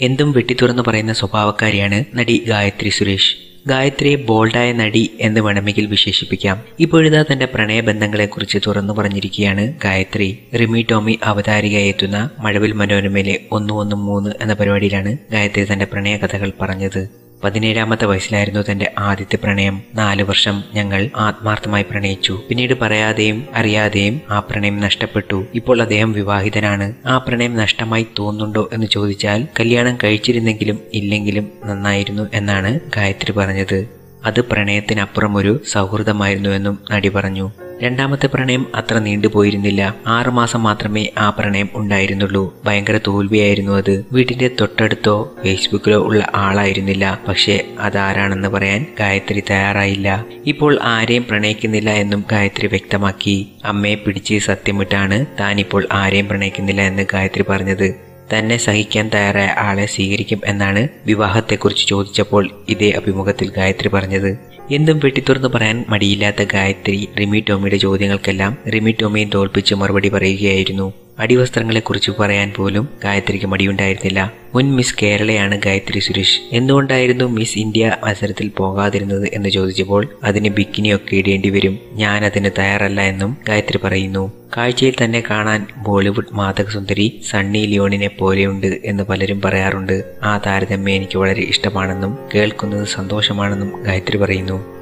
എന്തും വെട്ടിത്തുറന്നു പറയുന്ന സ്വഭാവക്കാരിയാണ് നടി ഗായത്രി സുരേഷ്. ഗായത്രിയെ ബോൾഡായ നടി എന്ന് വേണമെങ്കിൽ വിശേഷിപ്പിക്കാം. ഇപ്പോഴിതാ തന്റെ പ്രണയബന്ധങ്ങളെക്കുറിച്ച് തുറന്നു പറഞ്ഞിരിക്കുകയാണ് ഗായത്രി. റിമി ടോമി അവതാരികയായി എത്തുന്ന മഴവിൽ മനോരമയിലെ ഒന്നു ഒന്നും മൂന്ന് എന്ന പരിപാടിയിലാണ് ഗായത്രി തന്റെ പ്രണയ കഥകൾ പറഞ്ഞത്. പതിനേഴാമത്തെ വയസ്സിലായിരുന്നു തന്റെ ആദ്യത്തെ പ്രണയം. നാലു വർഷം ഞങ്ങൾ ആത്മാർത്ഥമായി പ്രണയിച്ചു. പിന്നീട് പറയാതെയും അറിയാതെയും ആ പ്രണയം നഷ്ടപ്പെട്ടു. ഇപ്പോൾ അദ്ദേഹം വിവാഹിതനാണ്. ആ പ്രണയം നഷ്ടമായി തോന്നുന്നുണ്ടോ എന്ന് ചോദിച്ചാൽ കല്യാണം കഴിച്ചിരുന്നെങ്കിലും ഇല്ലെങ്കിലും നന്നായിരുന്നു എന്നാണ് ഗായത്രി പറഞ്ഞത്. അത് പ്രണയത്തിനപ്പുറം ഒരു സൗഹൃദമായിരുന്നുവെന്നും നടി പറഞ്ഞു. രണ്ടാമത്തെ പ്രണയം അത്ര നീണ്ടുപോയിരുന്നില്ല ആറുമാസം മാത്രമേ ആ പ്രണയം ഉണ്ടായിരുന്നുള്ളൂ. ഭയങ്കര തോൽവിയായിരുന്നു അത്. വീട്ടിന്റെ തൊട്ടടുത്തോ ഫേസ്ബുക്കിലോ ഉള്ള ആളായിരുന്നില്ല. പക്ഷേ അതാരാണെന്ന് പറയാൻ ഗായത്രി തയ്യാറായില്ല. ഇപ്പോൾ ആരെയും പ്രണയിക്കുന്നില്ല എന്നും ഗായത്രി വ്യക്തമാക്കി. അമ്മയെ പിടിച്ച് സത്യമിട്ടാണ് ഇപ്പോൾ ആരെയും പ്രണയിക്കുന്നില്ല എന്ന് ഗായത്രി പറഞ്ഞത്. തന്നെ സഹിക്കാൻ തയ്യാറായ ആളെ സ്വീകരിക്കും എന്നാണ് വിവാഹത്തെക്കുറിച്ച് ചോദിച്ചപ്പോൾ ഇതേ അഭിമുഖത്തിൽ ഗായത്രി പറഞ്ഞത്. എന്തും വെട്ടിത്തുറന്ന് പറയാൻ മടിയില്ലാത്ത ഗായത്രി റിമി ടോമിയുടെ ചോദ്യങ്ങൾക്കെല്ലാം റിമി ടോമിയെ തോൽപ്പിച്ച് മറുപടി പറയുകയായിരുന്നു. അടിവസ്ത്രങ്ങളെക്കുറിച്ച് പറയാൻ പോലും ഗായത്രിക്ക് മടിയുണ്ടായിരുന്നില്ല. മുൻ മിസ് കേരളയാണ് ഗായത്രി സുരേഷ്. എന്തുകൊണ്ടായിരുന്നു മിസ് ഇന്ത്യ മത്സരത്തിൽ പോകാതിരുന്നത് എന്ന് ചോദിച്ചപ്പോൾ അതിന് ബിക്കിനിയൊക്കെ ഇടേണ്ടി വരും. ഞാൻ അതിന് തയ്യാറല്ല എന്നും ഗായത്രി പറയുന്നു. കാഴ്ചയിൽ തന്നെ കാണാൻ ബോളിവുഡ് മാതകസുന്ദരി സണ്ണി ലിയോണിനെ പോലെയുണ്ട് എന്ന് പലരും പറയാറുണ്ട്. ആ താരതമ്യം എനിക്ക് വളരെ ഇഷ്ടമാണെന്നും കേൾക്കുന്നത് സന്തോഷമാണെന്നും ഗായത്രി പറയുന്നു.